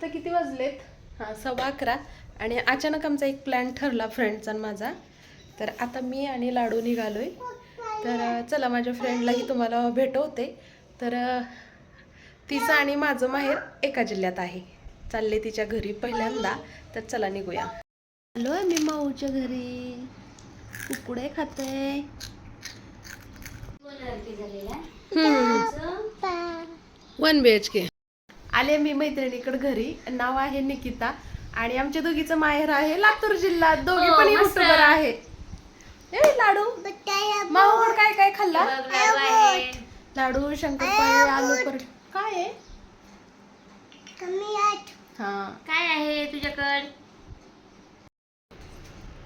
आत्ता किती वाजलेत? हां सव्वा अकरा. आणि अचानक आमचा एक प्लॅन ठरला फ्रेंडचा आणि माझा. तर आता मी आणि लाडू निघालोय. तर अं, चला माझ्या फ्रेंडलाही तुम्हाला भेटवते. तर तिचं आणि माझं माहेर एका जिल्ह्यात आहे. चालले तिच्या घरी पहिल्यांदा. तर चला निघूया. आहे मी माऊच्या घरी. कुकडे खाते वन बी एच के आले मी मैत्रिणीकडे घरी. नाव आहे निकिता आणि आमच्या दोघीचं माहेर आहे लातूर जिल्ह्यात दोघी हो, पण. युट्यूबर आहे. ए लाडू. माऊकडे काय काय खाल्ला? लाडू शंकरपाळी आलू पर काय आहे? हा. काय आहे तुझ्याकड?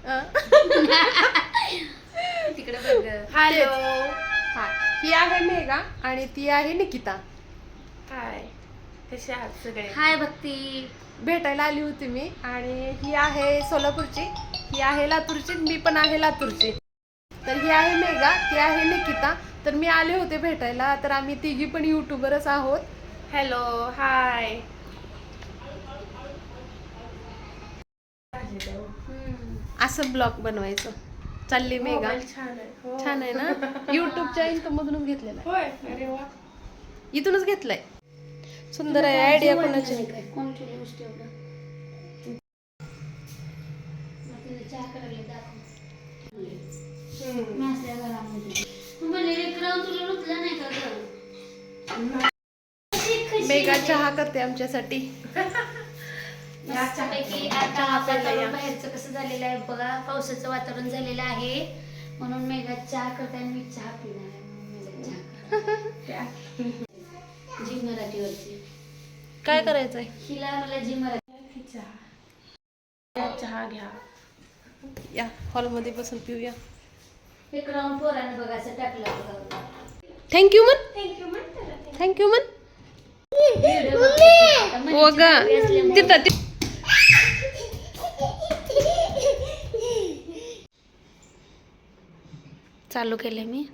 अं. तिकडे बघ. हॅलो हा ही आहे मेघा आणि ती आहे निकिता. कसे आहात सगळे? हाय भक्ती. भेटायला आली होती मी. आणि ही आहे सोलापूरची. ही आहे लातूरची मी पण आहे लातूरची. तर ही आहे मेघा ती आहे निकिता. तर मी आले होते भेटायला. तर आम्ही तिघी पण युट्यूबरच आहोत. हॅलो हाय असं ब्लॉग बनवायचं. चालली मेघा. मोबाईल छान आहे. हो. छान आहे ना? युट्यूबच्या इन्कमधूनच घेतलेला आहे. होय. अरे वा. इथूनच घेतलाय. सुंदर आहे आयडिया कोणाची? कोण केली गोष्टी चहा करते आमच्यासाठी? मस्तपैकी आता वातावरण बाहेरचं कसं झालेलं आहे बघा. पावसाचं वातावरण झालेलं आहे. म्हणून मेघा चहा करते आणि मी चहा पिणार आहे. चहा. जी मराठीवरची. काय करायचंय? हिला मला जी मराठी चहा. या, चहा घ्या. या हॉलमध्ये बसून पिऊया. पोरानं बघायचं टाकलं बघा. थँक्यू मन थँक्यू मन हो ग. तिथं ति- चालू केले मी.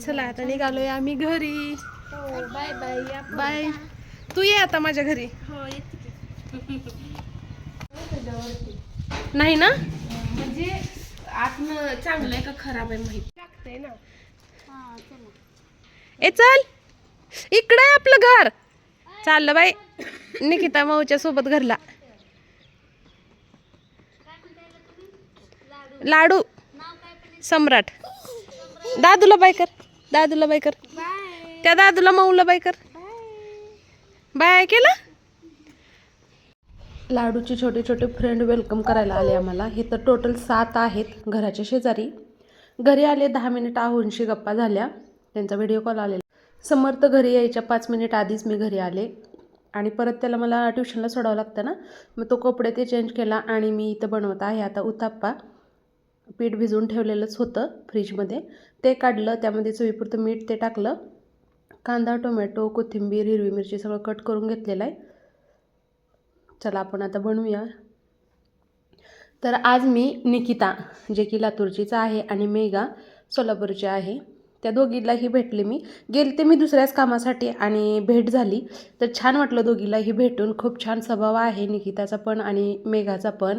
चला आता निघालोय आम्ही घरी. बाय बाय या बाय. तू ये आता माझ्या घरी. हो. नाही ना? म्हणजे आतनं चांगलं आहे का खराब आहे माहिती? लागतंय ना ए चल. इकडे आपलं घर. चाललं बाई. निकिता माऊच्या सोबत घरला. लाडू. सम्राट. दादूला बाय कर. दादूला बाय कर. त्या दादूला माऊला बाय कर. बाय केलं? लाडूचे छोटे छोटे फ्रेंड वेलकम करायला आले आम्हाला. हे तर टोटल सात आहेत घराच्या शेजारी. घरी आले दहा मिनिट आहोंशी गप्पा झाल्या. त्यांचा व्हिडिओ कॉल आलेला. समर्थ घरी यायच्या पाच मिनिट आधीच मी घरी आले. आणि परत त्याला मला ट्युशनला सोडावं लागतं ना. मग तो कपडे ते चेंज केला आणि मी इथं बनवत आहे. आता उताप्पा पीठ भिजवून ठेवलेलंच होतं फ्रीजमध्ये ते काढलं त्यामध्ये चवीपुरतं मीठ ते टाकलं. कांदा टोमॅटो कोथिंबीर हिरवी मिरची सगळं कट करून घेतलेलं आहे. चला आपण आता बनवूया. तर आज मी निकिता जे की लातूरचीच आहे आणि मेघा सोलापूरची आहे. त्या दोघीलाही भेटले मी. गेलते मी दुसऱ्याच कामासाठी आणि भेट झाली. तर छान वाटलं दोघीलाही भेटून. खूप छान स्वभाव आहे निकिताचा पण आणि मेघाचा पण.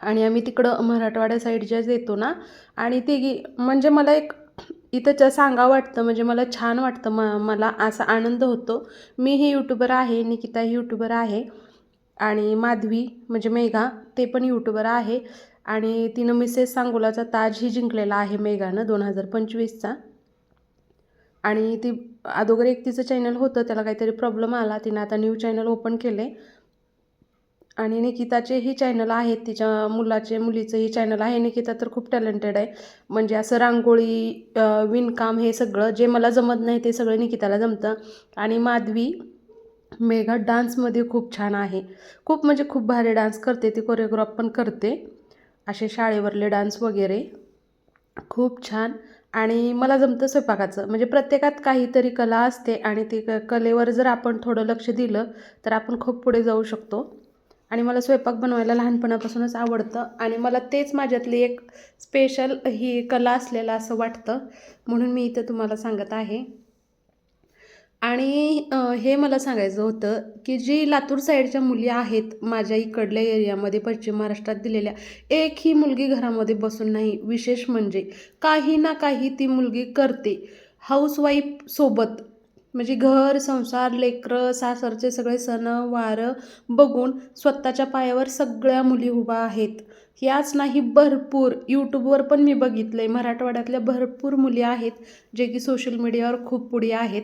आणि आम्ही तिकडं मराठवाड्या साईडच्याच येतो ना. आणि ते म्हणजे मला एक इथं सांगावं वाटतं म्हणजे मला छान वाटतं म मला असा आनंद होतो. मी ही यूट्यूबर आहे निकिता ही यूट्यूबर आहे. आणि माधवी म्हणजे मेघा ते पण यूट्यूबर आहे. आणि तिनं मिसेस सांगोलाचा ताजही जिंकलेला आहे मेघानं दोन हजार पंचवीसचा. आणि ती अगोदर एक तिचं चॅनल होतं त्याला काहीतरी प्रॉब्लेम आला तिनं आता न्यू चॅनल ओपन केले आणि निकिताचेही चॅनल आहेत तिच्या मुलाचे मुलीचंही चॅनल आहे. निकिता तर खूप टॅलेंटेड आहे. म्हणजे असं रांगोळी विणकाम हे सगळं जे मला जमत नाही ते सगळं निकिताला जमतं. आणि माधवी मेघा डान्समध्ये खूप छान आहे. खूप म्हणजे खूप भारी डान्स करते ती कोरिओग्राफ पण करते. असे शाळेवरले डान्स वगैरे. खूप छान. आणि मला जमतं स्वयंपाकाचं. म्हणजे प्रत्येकात काहीतरी कला असते आणि ती क कलेवर जर आपण थोडं लक्ष दिलं तर आपण खूप पुढे जाऊ शकतो. आणि मला स्वयंपाक बनवायला लहानपणापासूनच आवडतं. आणि मला तेच माझ्यातली एक स्पेशल ही कला असलेलं असं वाटतं. म्हणून मी इथं तुम्हाला सांगत आहे. आणि हे मला सांगायचं होतं की जी लातूर साईडच्या मुली आहेत माझ्या इकडल्या एरियामध्ये पश्चिम महाराष्ट्रात दिलेल्या एकही मुलगी घरामध्ये बसून नाही विशेष म्हणजे काही ना काही ती मुलगी करते. हाऊसवाईफ सोबत म्हणजे घर संसार लेकरं सासरचे सगळे सण वारं बघून स्वतःच्या पायावर सगळ्या मुली उभा आहेत. याच नाही भरपूर यूट्यूबवर पण मी बघितलं आहे मराठवाड्यातल्या भरपूर मुली आहेत जे की सोशल मीडियावर खूप पुढे आहेत.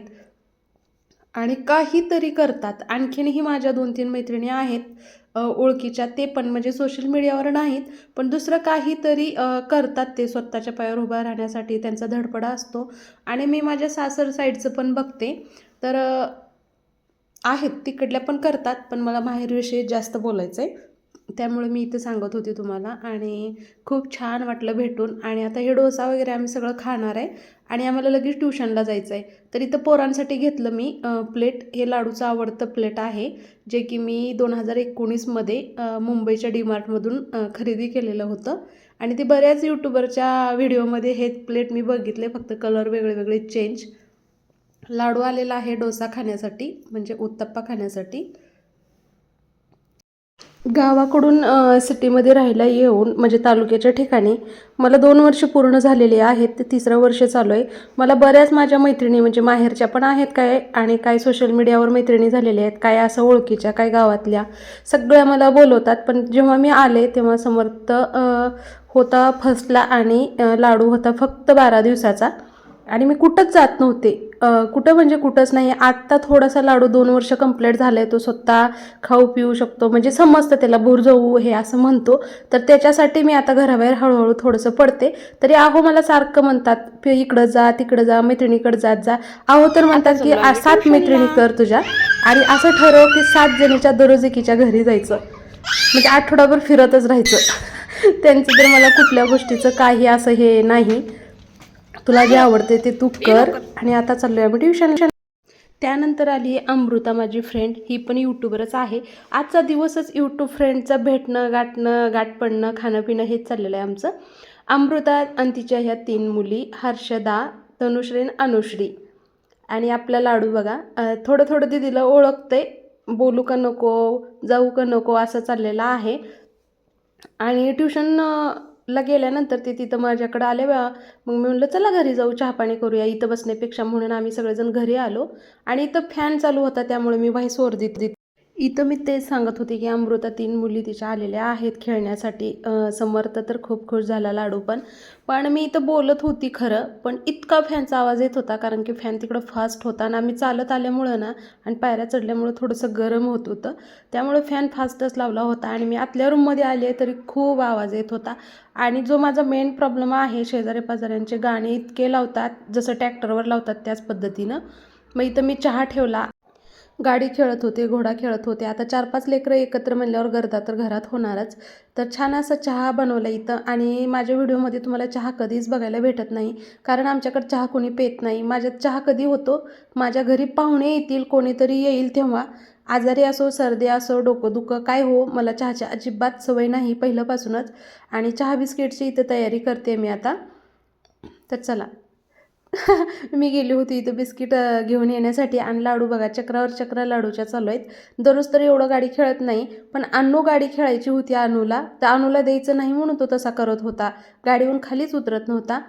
आणि काहीतरी करतात. आणखीनही माझ्या दोन तीन मैत्रिणी आहेत ओळखीच्या ते पण म्हणजे सोशल मीडियावर नाहीत पण दुसरं काहीतरी करतात ते स्वतःच्या पायावर उभा राहण्यासाठी त्यांचा धडपडा असतो. आणि मी माझ्या सासर साईडचं पण बघते. तर आहेत तिकडल्या पण करतात पण मला माहेरविषयी जास्त बोलायचं आहे त्यामुळे मी इथं सांगत होते तुम्हाला. आणि खूप छान वाटलं भेटून. आणि आता हे डोसा वगैरे आम्ही सगळं खाणार आहे. आणि आम्हाला लगेच ट्युशनला जायचं आहे तर इथं पोरांसाठी घेतलं मी प्लेट. हे लाडूचं आवडतं प्लेट आहे जे की मी दोन हजार एकोणीसमध्ये मुंबईच्या डीमार्टमधून खरेदी केलेलं होतं. आणि ते बऱ्याच यूट्यूबरच्या व्हिडिओमध्ये हे प्लेट मी बघितले फक्त कलर वेगळे वेगळे चेंज. लाडू आलेला आहे डोसा खाण्यासाठी म्हणजे उत्तप्पा खाण्यासाठी. गावाकडून सिटीमध्ये राहायला येऊन म्हणजे तालुक्याच्या ठिकाणी मला दोन वर्ष पूर्ण झालेले आहेत ते तिसरं वर्ष चालू आहे. मला बऱ्याच माझ्या मैत्रिणी म्हणजे माहेरच्या पण आहेत काय आणि काय सोशल मीडियावर मैत्रिणी झालेल्या आहेत काय असं ओळखीच्या काय गावातल्या सगळ्या मला बोलवतात. पण जेव्हा मी आले तेव्हा समर्थ होता फर्स्टला आणि लाडू होता फक्त बारा दिवसाचा. आणि मी कुठंच जात नव्हते. कुठं म्हणजे कुठंच नाही. आत्ता थोडासा लाडू दोन वर्ष कंप्लीट झालं आहे तो स्वतः खाऊ पिऊ शकतो. म्हणजे समजतं त्याला बोर जाऊ हे असं म्हणतो. तर त्याच्यासाठी मी आता घराबाहेर हळूहळू थोडंसं पडते. तरी आहो मला सारखं म्हणतात "पे इकडं जा तिकडं जा मैत्रिणीकडे जात जा. आहो तर म्हणतात की "आ, सात मैत्रिणी कर तुझ्या. आणि असं ठरव की सात जणीच्या दररोज एकीच्या घरी जायचं. म्हणजे आठवडाभर फिरतच राहायचं. त्यांचं तर मला कुठल्या गोष्टीचं काही असं हे नाही. तुला जे आवडते ते तू कर आणि आता चाललोय आम्ही ट्युशन. त्यानंतर आली अमृता माझी फ्रेंड ही पण यूट्यूबरच आहे. आजचा दिवसच यूट्यूब फ्रेंडचं भेटणं गाठणं गाठ पडणं खाणं पिणं हेच चाललेलं आहे आमचं. अमृता आणि तिच्या ह्या तीन मुली हर्षदा तनुश्री आणि अनुश्री. आणि आपला लाडू बघा थोडं थोडं दिदीला ओळखते बोलू का नको जाऊ का नको असं चाललेलं आहे. आणि ट्युशन ला गेल्यानंतर ते तिथं माझ्याकडं आले बा मग मी म्हणलं चला घरी जाऊ चहा पाणी करूया. इथं बसण्यापेक्षा म्हणून आम्ही सगळेजण घरी आलो. आणि इथं फॅन चालू होता त्यामुळे मी बाई सोर देत देत इथं मी तेच सांगत होते की अमृता तीन मुली तिच्या आलेल्या आहेत खेळण्यासाठी. समर्थ तर खूप खुश झाला लाडू पण. पण मी इथं बोलत होती खरं पण इतका फॅनचा आवाज येत होता कारण की फॅन तिकडं फास्ट होता आणि आम्ही चालत आल्यामुळं ना आणि पायऱ्या चढल्यामुळं थोडंसं गरम होत होतं. त्यामुळे फॅन फास्टच लावला होता आणि मी आतल्या रूममध्ये आले तरी खूप आवाज येत होता. आणि जो माझा मेन प्रॉब्लेम आहे शेजारी पाजाऱ्यांचे गाणे इतके लावतात जसं ट्रॅक्टरवर लावतात त्याच पद्धतीनं. मग इथं मी चहा ठेवला. गाडी खेळत होते घोडा खेळत होते. आता चार पाच लेकरं एकत्र म्हणल्यावर गर्दा तर घरात होणारच. तर छान असा चहा बनवला इथं आणि माझ्या व्हिडिओमध्ये तुम्हाला चहा कधीच बघायला भेटत नाही. कारण आमच्याकडे चहा कोणी पेत नाही. माझ्यात चहा कधी होतो? माझ्या घरी पाहुणे येतील कोणीतरी येईल तेव्हा. आजारी असो सर्दी असो डोकं दुखं काय हो मला चहाची अजिबात सवय नाही पहिल्यापासूनच. आणि चहा बिस्किटची इथं तयारी करते मी आता. तर चला. मी गेली होती इथं बिस्किट घेऊन येण्यासाठी आणि लाडू बघा चक्रावर चक्र लाडूच्या चालू आहेत. दररोज तर एवढं गाडी खेळत नाही पण अनू गाडी खेळायची होती अनूला. तर अनुला द्यायचं नाही म्हणून तो तसा करत होता. गाडीहून खालीच उतरत नव्हता.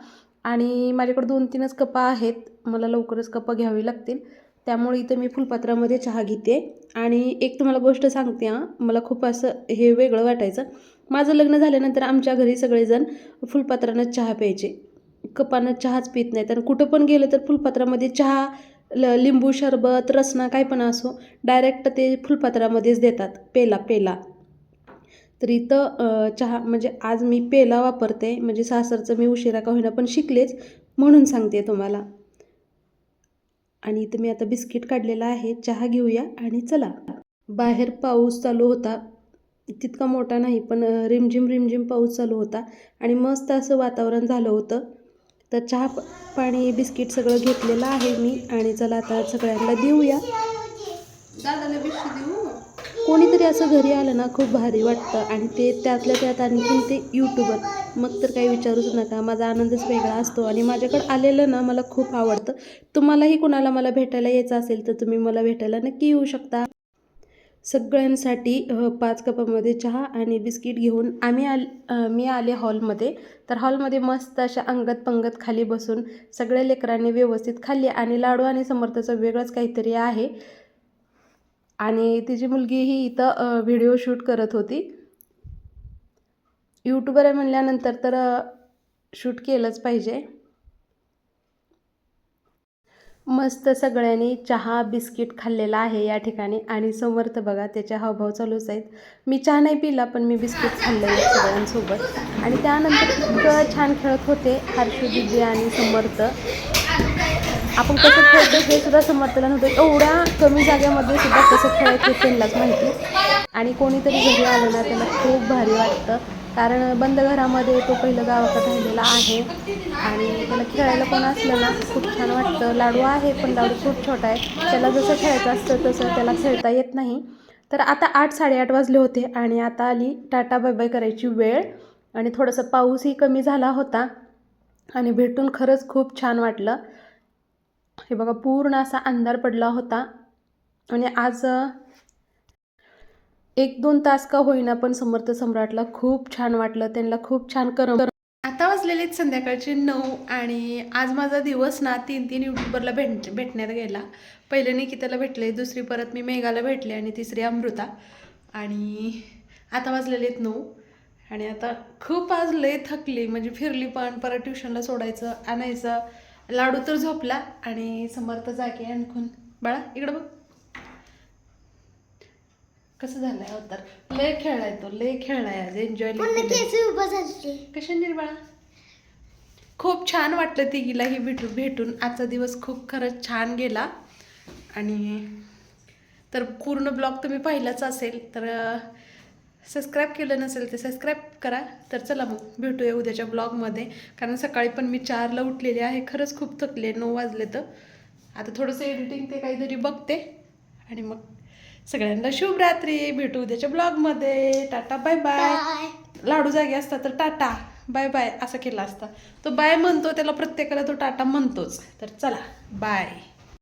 आणि माझ्याकडे दोन तीनच कपा आहेत. मला लवकरच कपं घ्यावी लागतील. त्यामुळे इथं मी फुलपात्रामध्ये चहा घेते. आणि एक तुम्हाला गोष्ट सांगते हां. मला खूप असं हे वेगळं वाटायचं. माझं लग्न झाल्यानंतर आमच्या घरी सगळेजण फुलपात्रानंच चहा प्यायचे. कपानं चहाच पित नाहीत. आणि कुठं पण गेलं तर फुलपात्रामध्ये चहा ल लिंबू सरबत रसना काय पण असो डायरेक्ट ते फुलपात्रामध्येच देतात. पेला पेला. तर इथं चहा म्हणजे आज मी पेला वापरते. म्हणजे सासरचं मी उशिरा का होईना पण शिकलेच म्हणून सांगते तुम्हाला. आणि इथं मी आता बिस्किट काढलेलं आहे. चहा घेऊया आणि चला. बाहेर पाऊस चालू होता. तितका मोठा नाही पण रिमझिम रिमझिम पाऊस चालू होता. आणि मस्त असं वातावरण झालं होतं. तर चहा पाणी बिस्किट सगळं घेतलेलं आहे मी आणि चला आता सगळ्यांना देऊया. दादाला बिशी देऊ? कोणीतरी असं घरी आलं ना खूप भारी वाटतं आणि ते त्यातल्या त्यात आणखीन ते यूट्यूबर मग तर काही विचारूच नका माझा आनंदच वेगळा असतो आणि माझ्याकडे आलेलं ना मला खूप आवडतं. तुम्हालाही कुणाला मला भेटायला यायचं असेल तर तुम्ही मला भेटायला नक्की येऊ शकता. सगळ्यांसाठी पाच कपामध्ये चहा आणि बिस्किट घेऊन आम्ही आल मी आले हॉलमध्ये. तर हॉलमध्ये मस्त अशा अंगत पंगत खाली बसून सगळ्या लेकरांनी व्यवस्थित खाल्ली आणि लाडू आणि समर्थाचं वेगळंच काहीतरी आहे. आणि तिची मुलगी ही इथं व्हिडिओ शूट करत होती. यूट्यूबर आहे म्हणल्यानंतर तर शूट केलंच पाहिजे. मस्त सगळ्यांनी चहा बिस्किट खाल्लेला आहे या ठिकाणी. आणि समर्थ बघा त्याचे हावभाव चालूच आहेत. मी चहा नाही पिला पण मी बिस्किट खाल्ले सगळ्यांसोबत. आणि त्यानंतर इतकं छान खेळत होते हर्षू दिदी आणि समर्थ. आपण कसं खेळतो हे सुद्धा समर्थला नव्हतं. एवढ्या कमी जाग्यामध्ये सुद्धा कसं खेळायचं त्यांनाच माहिती. आणि कोणीतरी घरी आलं ना त्यांना खूप भारी वाटतं. कारण बंद घरामध्ये तो पहिलं गावाकडे राहिलेला आहे. आणि त्याला खेळायला कोण असलं ना खूप छान वाटतं. लाडू आहे पण लाडू खूप छोटा आहे. त्याला जसं खेळायचं असतं तसं त्याला खेळता येत नाही. तर आता आठ साडेआठ वाजले होते आणि आता आली टाटा बाय बाय करायची वेळ. आणि थोडंसं पाऊसही कमी झाला होता. आणि भेटून खरंच खूप छान वाटलं. हे बघा पूर्ण असा अंधार पडला होता. आणि आज एक दोन तास का होईना पण समर्थ सम्राटला खूप छान वाटलं. त्यांना खूप छान करम आता वाजलेले आहेत संध्याकाळचे नऊ आणि आज माझा दिवस ना तीन तीन युट्यूबरला भेट भेटण्यात गेला. पहिले निकिताला भेटले दुसरी परत मी मेघाला भेटले आणि तिसरी अमृता. आणि आता वाजलेले आहेत नऊ आणि आता खूप आज लय थकली म्हणजे फिरली पण परत ट्युशनला सोडायचं आणायचं. लाडू तर झोपला आणि समर्थ जागे आणखून. बाळा इकडं बघ. कसं झालंय अवतार लय खेळलाय तो लय खेळलाय आज. एन्जॉय कशाने बाळा? खूप छान वाटलं तिघीलाही भेटू भेटून. आजचा दिवस खूप खरंच छान गेला. आणि तर पूर्ण ब्लॉग तुम्ही पाहिलाच असेल तर सबस्क्राईब केलं नसेल तर सबस्क्राईब करा. तर चला मग भेटूया उद्याच्या ब्लॉगमध्ये. कारण सकाळी पण मी चारला उठलेली आहे खरंच खूप थकले नऊ वाजले तर. आता थोडंसं एडिटिंग ते काहीतरी बघते. आणि मग सगळ्यांना शुभरात्री भेटू उद्याच्या ब्लॉगमध्ये. Tata bye. बाय. लाडू जागे असता तर टाटा बाय बाय असं केलं असतं. तो बाय म्हणतो त्याला प्रत्येकाला तो टाटा म्हणतोच. तर चला बाय.